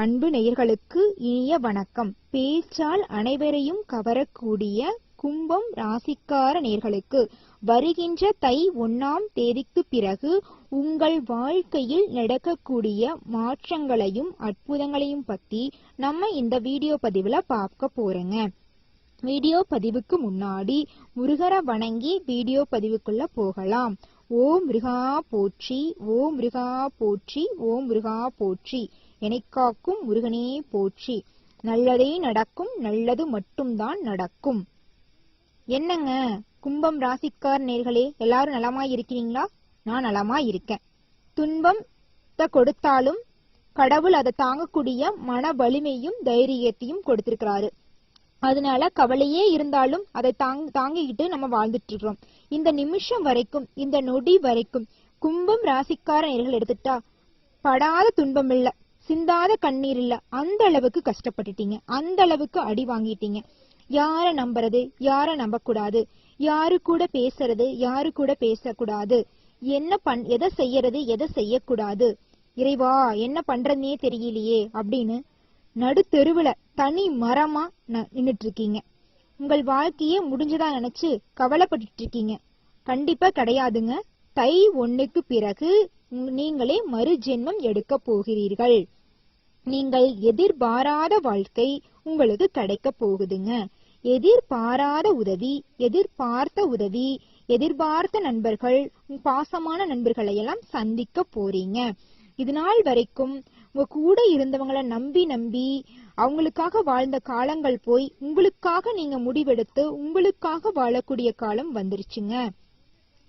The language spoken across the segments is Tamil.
அன்பு நேயர்களுக்கு இனிய வணக்கம். பேச்சால் அனைவரையும் கவரக்கூடிய கும்பம் ராசிக்கார நேர்களுக்கு வருகின்ற தை ஒன்னாம் தேதிக்கு பிறகு உங்கள் வாழ்க்கையில் நடக்கக்கூடிய மாற்றங்களையும் அற்புதங்களையும் பத்தி நம்ம இந்த வீடியோ பதிவுல பார்க்க போறோங்க. வீடியோ பதிவுக்கு முன்னாடி முருகரை வணங்கி வீடியோ பதிவுக்குள்ள போகலாம். ஓம் மிருகா போற்றி ஓம் மிருகா போற்றி ஓம் மிருகா போற்றி. எனைக்காக்கும் முருகனே போற்றி. நல்லதே நடக்கும் நல்லது மட்டும்தான் நடக்கும். என்னங்க? கும்பம் ராசிக்கார் நேர்களே எல்லாரும் நலமாய் இருக்கிறீங்களா? நான் நலமாய் இருக்கேன். துன்பம் கொடுத்தாலும் கடவுள் அதை தாங்கக்கூடிய மன வலிமையும் தைரியத்தையும் கொடுத்திருக்கிறாரு. அதனால கவலையே இருந்தாலும் அதை தாங் தாங்கிக்கிட்டு நம்ம வாழ்ந்துட்டு இருக்கிறோம் இந்த நிமிஷம் வரைக்கும் இந்த நொடி வரைக்கும் கும்பம் ராசிக்கார நேர்கள் எடுத்துட்டா படாத துன்பம் இல்லை சிந்தாத கண்ணீர் இல்ல. அந்த அளவுக்கு கஷ்டப்பட்டுட்டீங்க. அந்த அளவுக்கு அடி வாங்கிட்டீங்க. யார நம்புறது? யார நம்பக்கூடாது? யாரு கூட பேசுறது? யாரு கூட பேசக்கூடாது? என்ன பண் எதை செய்யறது? எதை செய்யக்கூடாது? இறைவா என்ன பண்றதுனே தெரியலையே அப்படின்னு நடு தெருவுல தனி மரமா நின்னுட்டு இருக்கீங்க உங்கள் வாழ்க்கையே முடிஞ்சதா நினைச்சு கவலைப்பட்டு இருக்கீங்க கண்டிப்பா கிடையாதுங்க. தை ஒண்ணுக்கு பிறகு நீங்களே மறு ஜென்மம் எடுக்க போகிறீர்கள். நீங்கள் எதிர்பாராத வாழ்க்கை உங்களுக்கு கிடைக்க போகுதுங்க. எதிர்பாராத உதவி எதிர்பார்த்த உதவி எதிர்பார்த்த நண்பர்கள் பாசமான நண்பர்களை எல்லாம் சந்திக்க போறீங்க. இது நாள் வரைக்கும் உங்க கூட இருந்தவங்கள நம்பி நம்பி அவங்களுக்காக வாழ்ந்த காலங்கள் போய் உங்களுக்காக நீங்க முடிவெடுத்து உங்களுக்காக வாழக்கூடிய காலம் வந்துருச்சுங்க.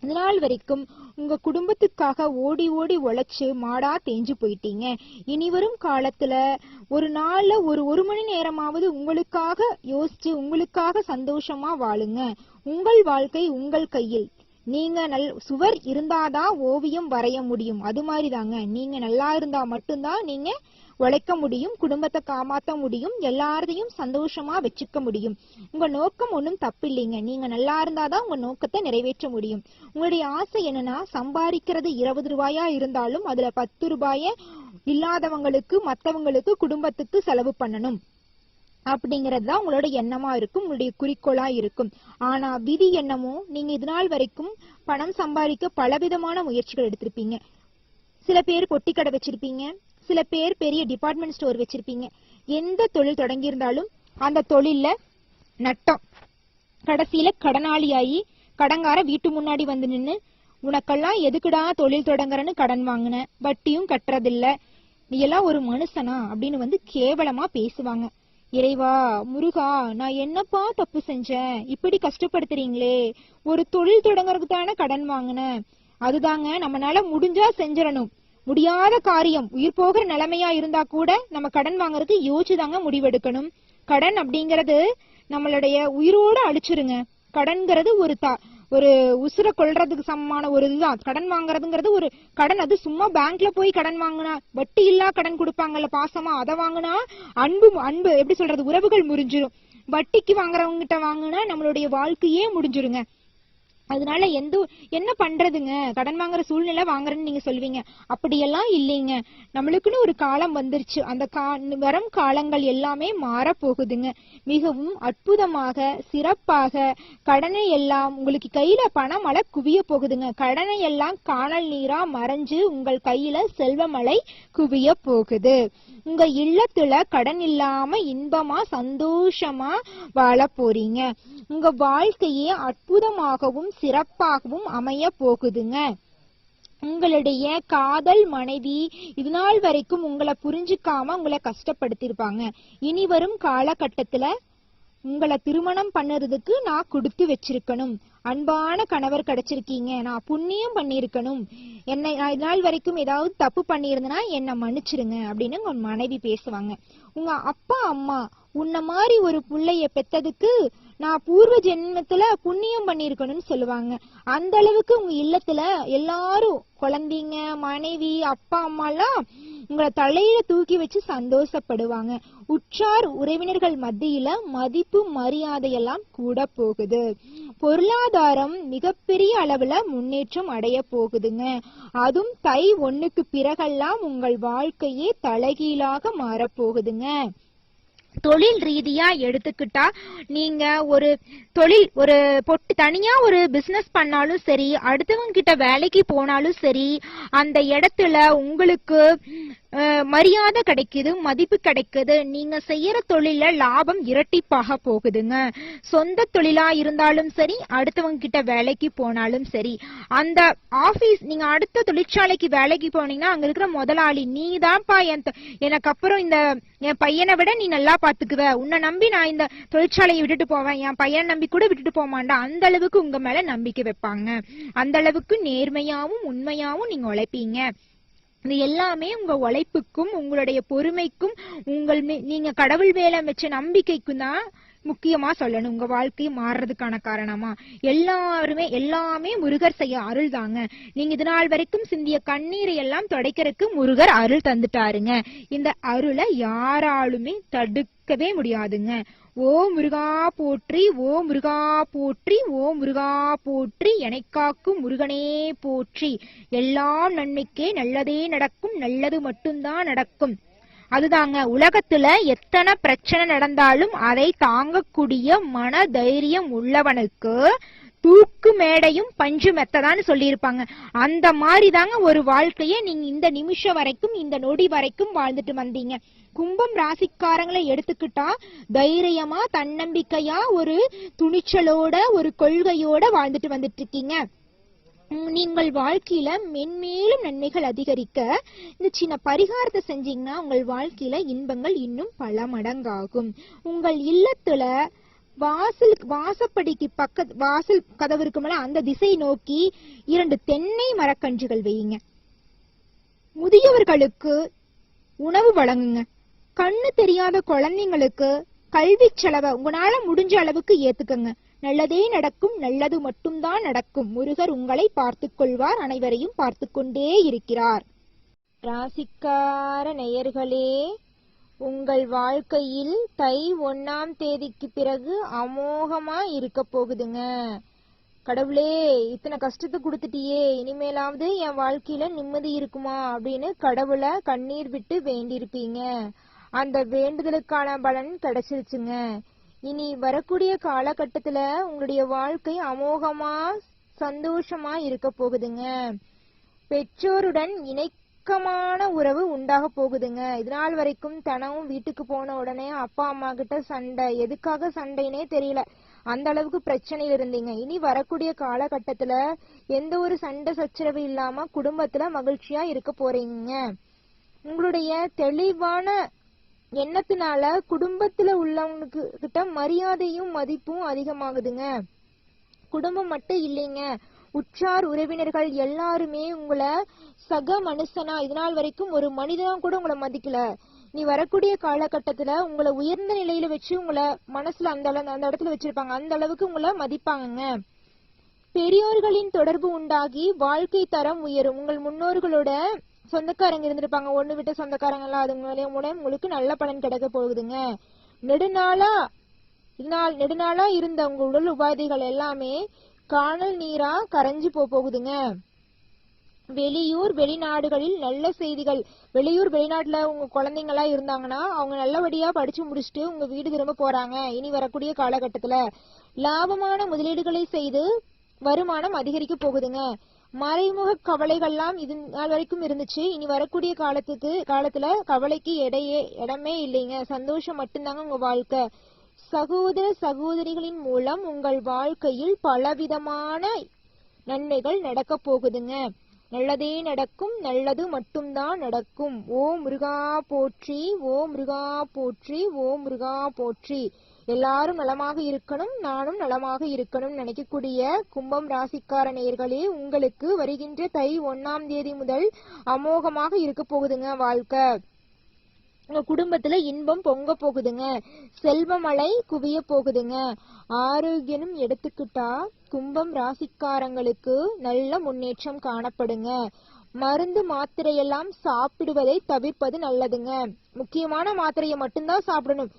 இதனால் வரைக்கும் உங்க குடும்பத்துக்காக ஓடி ஓடி உழைச்சு மாடா தேஞ்சு போயிட்டீங்க. இனி வரும் காலத்துல ஒரு நாள்ல ஒரு ஒரு மணி நேரமாவது உங்களுக்காக யோசிச்சு உங்களுக்காக சந்தோஷமா வாழுங்க. உங்கள் வாழ்க்கை உங்கள் கையில். நீங்க நல் சுவர் இருந்தாதான் ஓவியம் வரைய முடியும். அது மாதிரி தாங்க நீங்க நல்லா இருந்தா மட்டும்தான் நீங்க உழைக்க முடியும் குடும்பத்தை காமாத்த முடியும் எல்லாரையும் சந்தோஷமா வச்சுக்க முடியும். உங்க நோக்கம் ஒன்றும் தப்பு இல்லைங்க நீங்க நல்லா இருந்தாதான் உங்க நோக்கத்தை நிறைவேற்ற முடியும். உங்களுடைய ஆசை என்னன்னா சம்பாதிக்கிறது இருபது ரூபாயா இருந்தாலும் அதுல பத்து ரூபாய இல்லாதவங்களுக்கு மத்தவங்களுக்கு குடும்பத்துக்கு செலவு பண்ணணும். அப்படிங்கிறது தான் உங்களோட எண்ணமா இருக்கும் உங்களுடைய குறிக்கோளா இருக்கும். ஆனா விதி எண்ணமோ நீங்க இது நாள் வரைக்கும் பணம் சம்பாதிக்க பலவிதமான முயற்சிகள் எடுத்திருப்பீங்க. சில பேர் பொட்டி கடை வச்சிருப்பீங்க. சில பேர் பெரிய டிபார்ட்மெண்ட் ஸ்டோர் வச்சிருப்பீங்க. எந்த தொழில் தொடங்கியிருந்தாலும் அந்த தொழில்ல நட்டம். கடைசியில கடனாளியாகி கடங்கார வீட்டு முன்னாடி வந்து நின்று உனக்கெல்லாம் எதுக்குடா தொழில் தொடங்குறன்னு கடன் வாங்கின? வட்டியும் கட்டுறதில்ல. நீ எல்லாம் ஒரு மனுஷனா? அப்படின்னு வந்து கேவலமா பேசுவாங்க. இறைவா முருகா நான் என்னப்பா தப்பு செஞ்சேன்? இப்படி கஷ்டப்படுத்துறீங்களே. ஒரு தொழில் தொடங்குறதுக்கு தானே கடன் வாங்கினேன் அதுதாங்க நம்மனால முடிஞ்சா செஞ்சிடணும். முடியாத காரியம். உயிர் போகிற நிலைமையா இருந்தா கூட நம்ம கடன் வாங்குறதுக்கு யோசிச்சுதாங்க முடிவெடுக்கணும். கடன் அப்படிங்கறது நம்மளுடைய உயிரோட அழிச்சிருங்க. கடன்கிறது ஒரு தா ஒரு உசுர கொள்றதுக்கு சமமான ஒரு இதுதான். கடன் வாங்குறதுங்கிறது ஒரு கடன். அது சும்மா பேங்க்ல போய் கடன் வாங்கினா வட்டி இல்லா கடன் கொடுப்பாங்கல்ல பாசமா அதை வாங்கினா அன்பு அன்பு எப்படி சொல்றது உறவுகள் முறிஞ்சிரும். வட்டிக்கு வாங்குறவங்க கிட்ட வாங்கினா நம்மளுடைய வாழ்க்கையே முடிஞ்சிருங்க. அதனால எந்த என்ன பண்றதுங்க? கடன் வாங்குற சூழ்நிலை வாங்குறேன்னு நீங்க சொல்லுவீங்க அப்படியெல்லாம் இல்லைங்க. நம்மளுக்குன்னு ஒரு காலம் வந்துருச்சு. அந்த கா வரும் காலங்கள் எல்லாமே மாற போகுதுங்க மிகவும் அற்புதமாக சிறப்பாக கடனை எல்லாம் உங்களுக்கு கையில பணம் மழை குவிய போகுதுங்க. கடனை எல்லாம் காணல் நீரா மறைஞ்சு உங்கள் கையில செல்வமழை குவிய போகுது. உங்க இல்லத்துல கடன் இல்லாம இன்பமா சந்தோஷமா வாழ போறீங்க. உங்க வாழ்க்கையே அற்புதமாகவும் சிறப்பாகவும் அமைய போகுதுங்க. உங்களுடைய காதல் மனைவி இது நாள் வரைக்கும் உங்களை புரிஞ்சுக்காம உங்களை கஷ்டப்படுத்திருப்பாங்க. இனி வரும் காலகட்டத்துல உங்களை திருமணம் பண்ணுறதுக்கு நான் கொடுத்து வச்சிருக்கணும். அன்பான கணவர் கிடைச்சிருக்கீங்க. நான் புண்ணியம் பண்ணியிருக்கணும். என்னை நான் நாள் வரைக்கும் ஏதாவது தப்பு பண்ணியிருந்தேன்னா என்னை மன்னிச்சிருங்க அப்படின்னு உங்க மனைவி பேசுவாங்க. உங்க அப்பா அம்மா உன்ன மாதிரி ஒரு பிள்ளைய பெத்ததுக்கு நான் பூர்வ ஜென்மத்துல புண்ணியம் பண்ணிருக்கணும்னு சொல்லுவாங்க. அந்த அளவுக்கு உங்க இல்லத்துல எல்லாரும் குழந்தைங்க மனைவி அப்பா அம்மா எல்லாம் உங்களை தலையில தூக்கி வச்சு சந்தோஷப்படுவாங்க. உற்றார் உறவினர்கள் மத்தியில மதிப்பு மரியாதையெல்லாம் கூட போகுது. பொருளாதாரம் மிகப்பெரிய அளவுல முன்னேற்றம் அடைய போகுதுங்க. அதுவும் தை ஒண்ணுக்கு பிறகெல்லாம் உங்கள் வாழ்க்கையே தலைகீழாக மாறப்போகுதுங்க. தொழில் ரீதியா எடுத்துக்கிட்டா நீங்க ஒரு தொழில் ஒரு பொட்டு தனியா ஒரு பிசினஸ் பண்ணாலும் சரி அடுத்தவங்க கிட்ட வேலைக்கு போனாலும் சரி அந்த இடத்துல உங்களுக்கு மரியாதை கிடைக்குது மதிப்பு கிடைக்குது நீங்க செய்யற தொழில லாபம் இரட்டிப்பாக போகுதுங்க. சொந்த தொழிலா இருந்தாலும் சரி அடுத்தவங்க கிட்ட வேலைக்கு போனாலும் சரி அந்த ஆபீஸ் நீங்க அடுத்த தொழிற்சாலைக்கு வேலைக்கு போனீங்கன்னா அங்க இருக்கிற முதலாளி நீ தான்ப்பா என் எனக்கு அப்புறம் இந்த என் பையனை விட நீ நல்லா பாத்துக்குவ. உன்னை நம்பி நான் இந்த தொழிற்சாலையை விட்டுட்டு போவேன். என் பையனை நம்பி கூட விட்டுட்டு போக மாட்டேன் அந்த அளவுக்கு உங்க மேல நம்பிக்கை வைப்பாங்க. அந்த அளவுக்கு நேர்மையாவும் உண்மையாவும் நீங்க உழைப்பீங்க. இது எல்லாமே உங்க உழைப்புக்கும் உங்களுடைய பொறுமைக்கும் உங்கள் நீங்க கடவுள் வேலை வச்ச நம்பிக்கைக்கும் தான் முக்கியமா சொல்லணும். உங்க வாழ்க்கை மாறுறதுக்கான காரணமா. எல்லாருமே எல்லாமே முருகர் செய்ய அருள் தாங்க. நீங்க இது நாள் வரைக்கும் சிந்திய கண்ணீரை எல்லாம் தொடைக்கிறதுக்கு முருகர் அருள் தந்துட்டாருங்க. இந்த அருளை யாராலுமே தடுக்கவே முடியாதுங்க. ஓ முருகா போற்றி ஓ முருகா போற்றி ஓ முருகா போற்றி எனக்காக்கும் முருகனே போற்றி. எல்லாம் நன்மைக்கே நல்லதே நடக்கும் நல்லது மட்டும்தான் நடக்கும். அதுதாங்க உலகத்துல எத்தனை பிரச்சனை நடந்தாலும் அதை தாங்கக்கூடிய மன தைரியம் உள்ளவனுக்கு தூக்கு மேடையும் பஞ்சு மெத்ததான்னு சொல்லியிருப்பாங்க. அந்த மாதிரி தாங்க ஒரு வாழ்க்கையை நீங்க இந்த நிமிஷம் வரைக்கும் இந்த நொடி வரைக்கும் வாழ்ந்துட்டு வந்தீங்க. கும்பம் ராசிக்காரங்களை எடுத்துக்கிட்டா தைரியமா தன்னம்பிக்கையா ஒரு துணிச்சலோட ஒரு கொள்கையோட வாழ்ந்துட்டு வந்துட்டு இருக்கீங்க நீங்கள் வாழ்க்கையில மென்மேலும் நன்மைகள் அதிகரிக்க இந்த சின்ன பரிகாரத்தை செஞ்சீங்கன்னா உங்கள் வாழ்க்கையில இன்பங்கள் இன்னும் பல மடங்காகும். உங்கள் இல்லத்துல வாசல் வாசப்படிக்கு பக்க வாசல் கதவு இருக்குமல அந்த திசை நோக்கி இரண்டு தென்னை மரக்கன்றுகள் வையுங்க. முதியவர்களுக்கு உணவு வழங்குங்க. கண்ணு தெரியாத குழந்தைங்களுக்கு கல்வி செலவை உங்களால முடிஞ்ச அளவுக்கு ஏத்துக்கங்க. நல்லதே நடக்கும் நல்லது மட்டும்தான் நடக்கும். முருகர் உங்களை பார்த்து கொள்வார் அனைவரையும் பார்த்து கொண்டே இருக்கிறார். ராசிக்கார நேயர்களே உங்கள் வாழ்க்கையில் தை ஒன்னாம் தேதிக்கு பிறகு அமோகமா இருக்க போகுதுங்க. கடவுளே இத்தனை கஷ்டத்தை கொடுத்துட்டியே இனிமேலாவது என் வாழ்க்கையில நிம்மதி இருக்குமா அப்படின்னு கடவுளை கண்ணீர் விட்டு வேண்டியிருப்பீங்க. அந்த வேண்டுதலுக்கான பலன் கிடைச்சிருச்சுங்க. இனி வரக்கூடிய காலகட்டத்துல உங்களுடைய வாழ்க்கை அமோகமா சந்தோஷமா இருக்க போகுதுங்க. பெற்றோருடன் இணக்கமான உறவு உண்டாக போகுதுங்க. இதனால் வரைக்கும் தனவும் வீட்டுக்கு போன உடனே அப்பா அம்மா கிட்ட சண்டை. எதுக்காக சண்டைனே தெரியல. அந்த அளவுக்கு பிரச்சனையில் இருந்தீங்க. இனி வரக்கூடிய காலகட்டத்துல எந்த ஒரு சண்டை சச்சரவு இல்லாம குடும்பத்துல மகிழ்ச்சியா இருக்க போறீங்க. உங்களுடைய தெளிவான எண்ணத்தினால குடும்பத்துல உள்ளவங்களுக்கு கிட்ட மரியாதையும் மதிப்பும் அதிகமாகுதுங்க. குடும்பம் மட்டும் இல்லைங்க. உற்றார் உறவினர்கள் எல்லாருமே உங்களை சக மனுஷனா இது நாள் வரைக்கும் ஒரு மனிதனா கூட உங்களை மதிக்கல. நீ வரக்கூடிய காலகட்டத்துல உங்களை உயர்ந்த நிலையில வச்சு உங்களை மனசுல அந்த அளவு அந்த இடத்துல வச்சிருப்பாங்க. அந்த அளவுக்கு உங்களை மதிப்பாங்க பெரியோர்களின் தொடர்பு உண்டாகி வாழ்க்கை தரம் உயரும். உங்கள் முன்னோர்களோட சொந்தக்காரங்க இருந்திருப்பாங்க. ஒண்ணு விட்ட சொந்தக்காரங்க எல்லாம் அது மூலம் உங்களுக்கு நல்ல பலன் கிடைக்க போகுதுங்க. நெடுநாளா இதனால் நெடுநாளா இருந்த உங்க உடல் உபாதைகள் எல்லாமே காணல் நீரா கரைஞ்சு போகுதுங்க. வெளியூர் வெளிநாடுகளில் நல்ல செய்திகள். வெளியூர் வெளிநாட்டுல உங்க குழந்தைங்க எல்லாம் இருந்தாங்கன்னா அவங்க நல்லபடியா படிச்சு முடிச்சுட்டு உங்க வீடு திரும்ப போறாங்க. இனி வரக்கூடிய காலகட்டத்துல லாபமான முதலீடுகளை செய்து வருமானம் அதிகரிக்க போகுதுங்க. மறைமுக கவலைகள்லாம் இது நாள் வரைக்கும் இருந்துச்சு. இனி வரக்கூடிய காலத்துக்கு காலத்துல கவலைக்கு இடையே இடமே இல்லைங்க. சந்தோஷம் மட்டும்தாங்க உங்க வாழ்க்கை. சகோதர சகோதரிகளின் மூலம் உங்கள் வாழ்க்கையில் பலவிதமான நன்மைகள் நடக்கப் போகுதுங்க. நல்லதே நடக்கும் நல்லது மட்டும்தான் நடக்கும். ஓ முருகா போற்றி ஓ முருகா போற்றி ஓ முருகா போற்றி. எல்லாரும் நலமாக இருக்கணும் நானும் நலமாக இருக்கணும் நினைக்கக்கூடிய கும்பம் ராசிக்கார நேர்களே உங்களுக்கு வருகின்ற தை ஒன்னாம் தேதி முதல் அமோகமாக இருக்க போகுதுங்க வாழ்க்கை. உங்க குடும்பத்துல இன்பம் பொங்க போகுதுங்க. செல்வமழை குவிய போகுதுங்க. ஆரோக்கியம் எடுத்துக்கிட்டா கும்பம் ராசிக்காரங்களுக்கு நல்ல முன்னேற்றம் காணப்படுங்க. மருந்து மாத்திரையெல்லாம் சாப்பிடுவதை தவிர்ப்பது நல்லதுங்க. முக்கியமான மாத்திரையை மட்டும்தான் சாப்பிடணும்.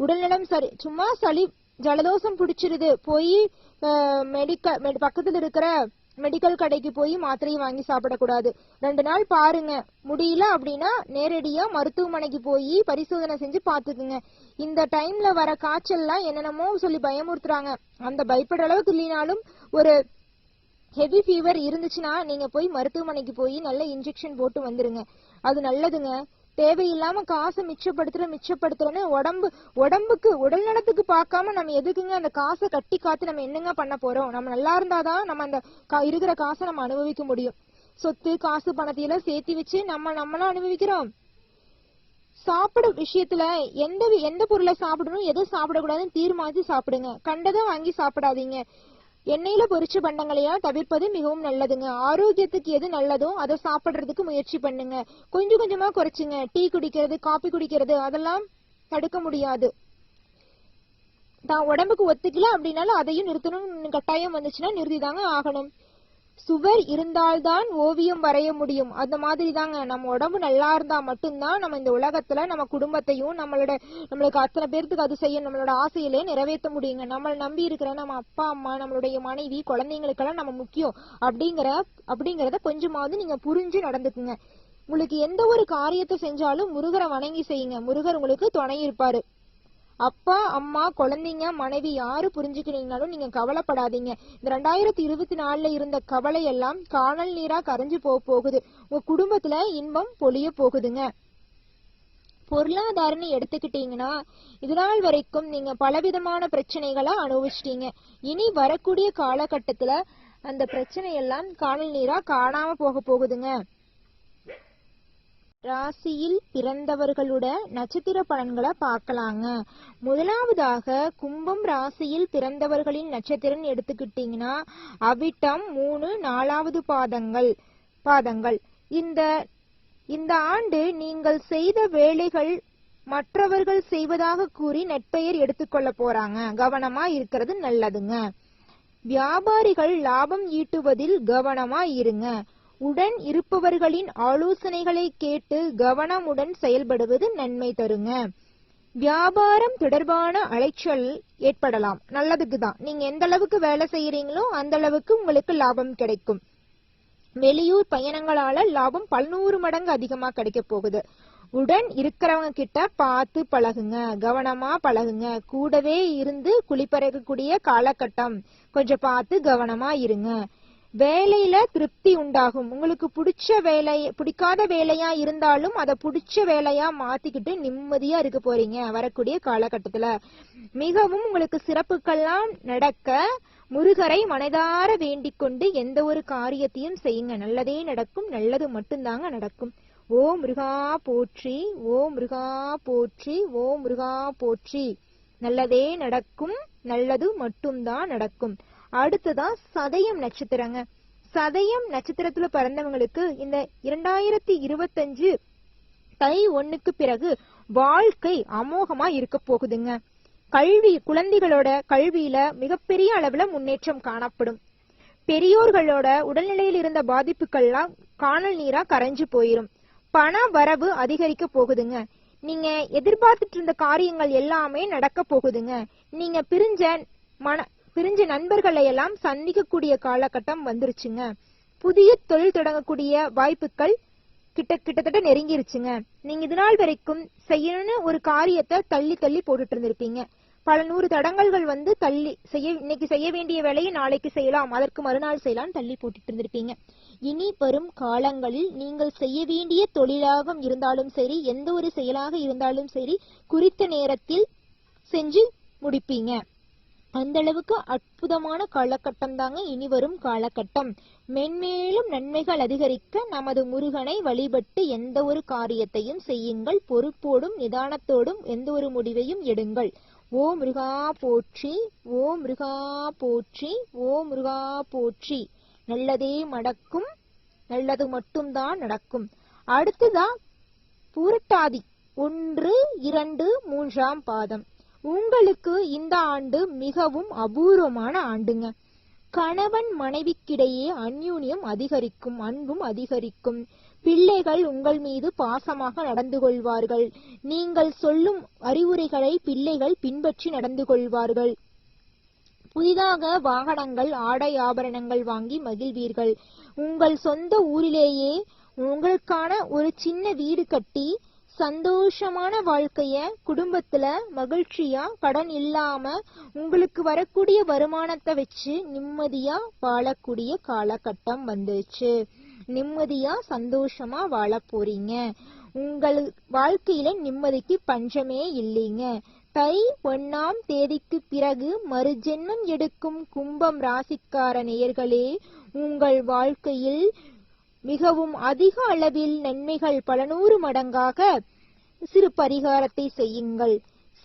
உடல்நலம் சரி சும்மா சளி ஜலதோஷம் பிடிச்சிருது. போய் மெடிக்கல் பக்கத்துல இருக்கிற மெடிக்கல் கடைக்கு போய் மாத்திரையை வாங்கி சாப்பிடக்கூடாது. ரெண்டு நாள் பாருங்க. முடியல அப்படின்னா நேரடியா மருத்துவமனைக்கு போய் பரிசோதனை செஞ்சு பாத்துக்குங்க இந்த டைம்ல வர காய்ச்சல்லாம் என்னென்னமோ சொல்லி பயமுறுத்துறாங்க. அந்த பயப்படுற அளவுக்கு இல்லைனாலும் ஒரு ஹெவி ஃபீவர் இருந்துச்சுன்னா நீங்க போய் மருத்துவமனைக்கு போய் நல்ல இன்ஜெக்ஷன் போட்டு வந்துருங்க. அது நல்லதுங்க. தேவையில்லாம காசை மிச்சப்படுத்துற மிச்சப்படுத்துறோன்னு உடம்பு உடம்புக்கு உடல் நலத்துக்கு பார்க்காம நம்ம எதுக்குங்க அந்த காசை கட்டி காத்து நம்ம என்னங்க பண்ண போறோம்? நம்ம நல்லா இருந்தாதான் நம்ம அந்த கா- இருக்கிற காசை நம்ம அனுபவிக்க முடியும். சொத்து காசு பணத்தையெல்லாம் சேர்த்து வச்சு நம்ம நம்மளும் அனுபவிக்கிறோம். சாப்பிட விஷயத்துல எந்த எந்த பொருளை சாப்பிடணும் எதை சாப்பிடக்கூடாதுன்னு தீர்மானிச்சு சாப்பிடுங்க. கண்டதை வாங்கி சாப்பிடாதீங்க. எண்ணெயில பொரிச்ச பண்டங்களையா தவிர்ப்பது மிகவும் நல்லதுங்க. ஆரோக்கியத்துக்கு எது நல்லதோ அதை சாப்பிடுறதுக்கு முயற்சி பண்ணுங்க. கொஞ்சம் கொஞ்சமா குறைச்சுங்க. டீ குடிக்கிறது காபி குடிக்கிறது அதெல்லாம் தடுக்க முடியாது. தான் உடம்புக்கு ஒத்துக்கல அப்படின்னாலும் அதையும் நிறுத்தணும் கட்டாயம் வந்துச்சுன்னா நிறுத்திதாங்க ஆகணும். சுவர் இருந்தால்தான் ஓவியம் வரைய முடியும். அந்த மாதிரி தாங்க நம்ம உடம்பு நல்லா இருந்தா மட்டும்தான் நம்ம இந்த உலகத்துல நம்ம குடும்பத்தையும் நம்மளோட நம்மளுக்கு அத்தனை பேர்த்துக்கு அது செய்ய நம்மளோட ஆசையிலே நிறைவேற்ற முடியுங்க. நம்மளை நம்பி இருக்கிற நம்ம அப்பா அம்மா நம்மளுடைய மனைவி குழந்தைங்களுக்கெல்லாம் நம்ம முக்கியம். அப்படிங்கிற அப்படிங்கறத கொஞ்சமாவது நீங்க புரிஞ்சு நடந்துக்குங்க. உங்களுக்கு எந்த ஒரு காரியத்தை செஞ்சாலும் முருகரை வணங்கி செய்யுங்க. முருகர் உங்களுக்கு துணை இருப்பாரு. அப்பா அம்மா குழந்தைங்க மனைவி யாரு புரிஞ்சுக்கிறீங்கனாலும் நீங்க கவலைப்படாதீங்க. இந்த ரெண்டாயிரத்தி இருபத்தி நாலுல இருந்த கவலை எல்லாம் காணல் நீரா கரைஞ்சு போக போகுது. உங்க குடும்பத்துல இன்பம் பொழிய போகுதுங்க. பொருளாதாரம்னு எடுத்துக்கிட்டீங்கன்னா இதனால் வரைக்கும் நீங்க பலவிதமான பிரச்சனைகளை அனுபவிச்சிட்டீங்க. இனி வரக்கூடிய காலகட்டத்துல அந்த பிரச்சனை எல்லாம் காணல் நீரா காணாம போக போகுதுங்க. ராசியில் பிறந்தவர்களோட நட்சத்திர பலன்களை பார்க்கலாங்க. முதலாவதாக கும்பம் ராசியில் பிறந்தவர்களின் நட்சத்திரம் எடுத்துக்கிட்டீங்கன்னா அவிட்டம் மூணு நாலாவது பாதங்கள் பாதங்கள். இந்த இந்த ஆண்டு நீங்கள் செய்த வேலைகள் மற்றவர்கள் செய்வதாக கூறி நட்பெயர் எடுத்துக்கொள்ள போறாங்க. கவனமா இருக்கிறது நல்லதுங்க. வியாபாரிகள் லாபம் ஈட்டுவதில் கவனமா இருங்க. உடன் இருப்பவர்களின் ஆலோசனைகளை கேட்டு கவனமுடன் செயல்படுவது நன்மை தருங்க. வியாபாரம் தொடர்பான அலைச்சல் ஏற்படலாம். நல்லதுக்கு தான் நீங்க எந்த அளவுக்கு வேலை செய்யறீங்களோ அந்த அளவுக்கு உங்களுக்கு லாபம் கிடைக்கும். வெளியூர் பயணங்களால லாபம் பல்நூறு மடங்கு அதிகமா கிடைக்க போகுது. உடன் இருக்கிறவங்க கிட்ட பார்த்து பழகுங்க. கவனமா பழகுங்க. கூடவே இருந்து குளிப்பறக்கக்கூடிய காலகட்டம் கொஞ்சம் பார்த்து கவனமா இருங்க. வேலையில திருப்தி உண்டாகும். உங்களுக்கு பிடிச்ச வேலை பிடிக்காத வேலையா இருந்தாலும் அதை பிடிச்ச வேலையா மாத்திக்கிட்டு நிம்மதியா இருக்க போறீங்க வரக்கூடிய காலகட்டத்துல. மிகவும் உங்களுக்கு சிறப்புகள்லாம் நடக்க முருகரை மனதார வேண்டிக் கொண்டு எந்த ஒரு காரியத்தையும் செய்யுங்க. நல்லதே நடக்கும் நல்லது மட்டும்தாங்க நடக்கும். ஓ முருகா போற்றி ஓ முருகா போற்றி ஓ முருகா போற்றி. நல்லதே நடக்கும் நல்லது மட்டும்தான் நடக்கும். அடுத்ததான் சதயம் நட்சத்திரங்க. சதயம் நட்சத்திரத்துல பிறந்தவங்களுக்கு இந்த இரண்டாயிரத்தி இருபத்தஞ்சு தை ஒண்ணுக்கு பிறகு வாழ்க்கை அமோகமா இருக்க போகுதுங்க. கல்வி குழந்தைகளோட கல்வியில மிகப்பெரிய அளவுல முன்னேற்றம் காணப்படும். பெரியோர்களோட உடல்நிலையில் இருந்த பாதிப்புகள்லாம் காணல் நீரா கரைஞ்சு போயிரும். பண வரவு அதிகரிக்க போகுதுங்க. நீங்க எதிர்பார்த்துட்டு இருந்த காரியங்கள் எல்லாமே நடக்க போகுதுங்க. நீங்க பிரிஞ்ச மன பிரிஞ்ச நண்பர்களை எல்லாம் சந்திக்கக்கூடிய காலகட்டம் வந்துருச்சுங்க. புதிய தொழில் தொடங்கக்கூடிய வாய்ப்புகள் கிட்ட கிட்டத்தட்ட நெருங்கிருச்சுங்க. நீங்க இது நாள் வரைக்கும் செய்யணும்னு ஒரு காரியத்தை தள்ளி தள்ளி போட்டுட்டு இருந்திருப்பீங்க. பல நூறு தடங்கல்கள் வந்து தள்ளி செய்ய இன்னைக்கு செய்ய வேண்டிய வேலையை நாளைக்கு செய்யலாம் அதற்கு மறுநாள் செய்யலாம் தள்ளி போட்டுட்டு இருந்திருப்பீங்க. இனி வரும் காலங்களில் நீங்கள் செய்ய வேண்டிய தொழிலாக இருந்தாலும் சரி எந்த ஒரு செயலாக இருந்தாலும் சரி குறித்த நேரத்தில் செஞ்சு முடிப்பீங்க. அந்த அளவுக்கு அற்புதமான காலகட்டம் தாங்க இனி வரும் காலகட்டம். மென்மேலும் நன்மைகள் அதிகரிக்க நமது முருகனை வழிபட்டு எந்த ஒரு காரியத்தையும் செய்யுங்கள். பொறுப்போடும் நிதானத்தோடும் எந்த ஒரு முடிவையும் எடுங்கள். ஓ முருகா போற்றி ஓ முருகா போற்றி ஓ முருகா போற்றி. நல்லதே மடக்கும் நல்லது மட்டும்தான் நடக்கும். அடுத்ததா பூரட்டாதி. ஒன்று இரண்டு மூன்றாம் பாதம். உங்களுக்கு இந்த ஆண்டு மிகவும் அபூர்வமான ஆண்டுங்க. கணவன் மனைவிக்கிடையே அந்யூன்யம் அதிகரிக்கும் அன்பும் அதிகரிக்கும். பிள்ளைகள் உங்கள் மீது பாசமாக நடந்து கொள்வார்கள். நீங்கள் சொல்லும் அறிவுரைகளை பிள்ளைகள் பின்பற்றி நடந்து கொள்வார்கள். புதிதாக வாகனங்கள் ஆடை ஆபரணங்கள் வாங்கி மகிழ்வீர்கள். உங்கள் சொந்த ஊரிலேயே உங்களுக்கான ஒரு சின்ன வீடு கட்டி சந்தோஷமான வாழ்க்கைய குடும்பத்துல மகிழ்ச்சியா கடன் இல்லாம உங்களுக்கு வரக்கூடிய வருமானத்தை வச்சு நிம்மதியா வாழக்கூடிய காலகட்டம் வந்துச்சு நிம்மதியா சந்தோஷமா வாழ போறீங்க. உங்கள் வாழ்க்கையில நிம்மதிக்கு பஞ்சமே இல்லைங்க. தை ஒன்னாம் தேதிக்கு பிறகு மறுஜென்மம் எடுக்கும் கும்பம் ராசிக்கார நேயர்களே உங்கள் வாழ்க்கையில் மிகவும் அதிக அளவில் நன்மைகள் பல நூறு மடங்காக சிறு பரிகாரத்தை செய்யுங்கள்.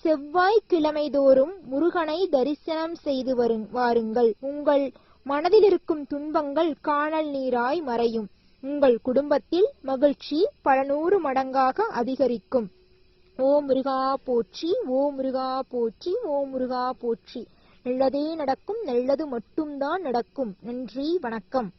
செவ்வாய் கிழமைதோறும் முருகனை தரிசனம் செய்து வரும் வாருங்கள். உங்கள் மனதில் இருக்கும் துன்பங்கள் காணல் நீராய் மறையும். உங்கள் குடும்பத்தில் மகிழ்ச்சி பல நூறு மடங்காக அதிகரிக்கும். ஓ முருகா போற்றி ஓ முருகா போற்றி ஓ முருகா போற்றி. நல்லதே நடக்கும் நல்லது மட்டும்தான் நடக்கும். நன்றி வணக்கம்.